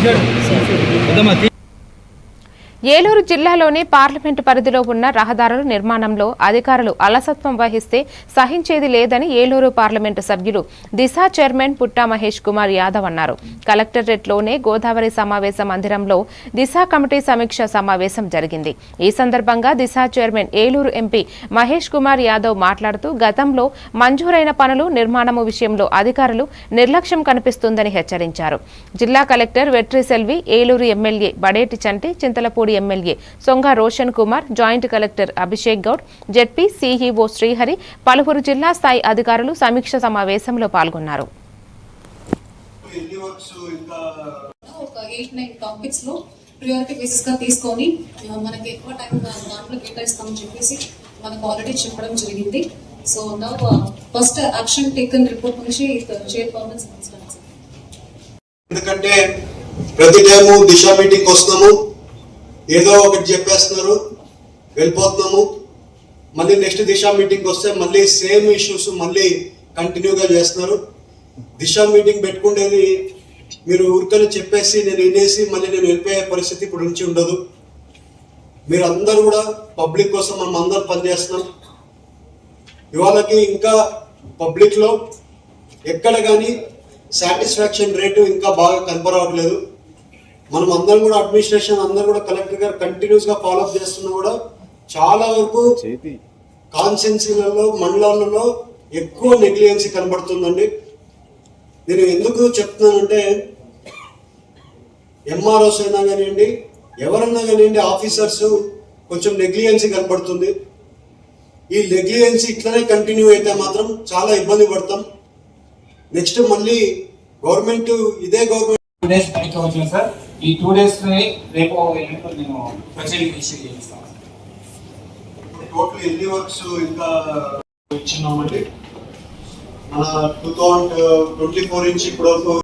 Sim. Eluru జిల్లాలోని parliament పరిధిలో ఉన్న రహదారుల నిర్మాణంలో అధికారులు అలసత్వం వహిస్తే సహించేది లేదని ఏలూరు పార్లమెంటు సభ్యులు దిశ చైర్మన్ పుట్టా మహేష్ కుమార్ యాదవ్ అన్నారు. కలెక్టరేట్లోనే గోదావరి సమావేశ మందిరంలో దిశ కమిటీ సమీక్ష సమావేశం జరిగింది. ఈ సందర్భంగా దిశ చైర్మన్ ఏలూరు ఎంపీ మహేష్ కుమార్ యాదవ్ మాట్లాడుతూ గతంలో మంజూరైన పనులు నిర్మాణము విషయంలో అధికారులు నిర్లక్ష్యం కనిపిస్తుందని హెచ్చరించారు. జిల్లా collector Vetri Selvi Eluru MLA Badeti Chanti Chintalapudi MLA Songa Roshan Kumar joint collector Abhishek Goud ZP CEO Srihari పలువురు జిల్లా స్థాయి అధికారులు సమీక్ష సమావేశంలో పాల్గొన్నారు. ప్రియారిటీ బేసిస్గా తీసుకొని మనకి ఎక్కువ టైం దాంట్లో కేటాయిస్తామని చెప్పేసి మనకు ఆల్రెడీ చెప్పడం జరిగింది సో నా ఫస్ట్ యాక్షన్ టేకన్ రిపోర్ట్ నుంచి చైర్ ఎందుకంటే ప్రతి టైము దిశ మీటింగ్ వస్తాము ఏదో ఒకటి చెప్పేస్తున్నారు. వెళ్ళిపోతున్నాము. మళ్ళీ నెక్స్ట్ దిశ మీటింగ్ వస్తే మళ్ళీ సేమ్ ఇష్యూస్ మళ్ళీ కంటిన్యూగా చేస్తున్నారు. దిశ మీటింగ్ పెట్టుకునేది మీరు ఊరికనే చెప్పేసి నేను వినేసి మళ్ళీ నేను వెళ్ళిపోయే పరిస్థితి ఇప్పుడు నుంచి ఉండదు. మీరు అందరూ కూడా పబ్లిక్ కోసం మనం అందరం పనిచేస్తున్నాం. ఇవాళకి ఇంకా పబ్లిక్లో ఎక్కడ కానీ సాటిస్ఫాక్షన్ రేటు ఇంకా బాగా కనపరవట్లేదు మనం అందరం కూడా అడ్మినిస్ట్రేషన్ అందరం కూడా కలెక్టర్ గారు కంటిన్యూస్గా ఫాలోఅప్ చేస్తున్నా కూడా చాలా వరకు కాన్సెన్సీలలో మండలాలలో ఎక్కువ నెగ్లియన్సీ కనబడుతుందండి. నేను ఎందుకు చెప్తున్నానంటే ఎంఆర్ఓస్ అయినా కానివ్వండి ఎవరన్నా కానివ్వండి ఆఫీసర్స్ కొంచెం నెగ్లియన్సీ కనబడుతుంది. ఈ నెగ్లియన్సీ ఇట్లనే కంటిన్యూ అయితే మాత్రం చాలా ఇబ్బంది పడతాం. నెక్స్ట్ మళ్ళీ గవర్నమెంట్ ఇదే గవర్నమెంట్ సార్. ఈ టూ డేస్ రేపు ఎల్లుండి నేను ప్రొసీడింగ్ ఇష్యూ చేస్తాను. టోటల్ ఎన్ని వర్క్స్ ఇంకా ఇచ్చినామండి? మన టూ థౌజండ్ ట్వంటీ ఫోర్ నుంచి ఇప్పటి వరకు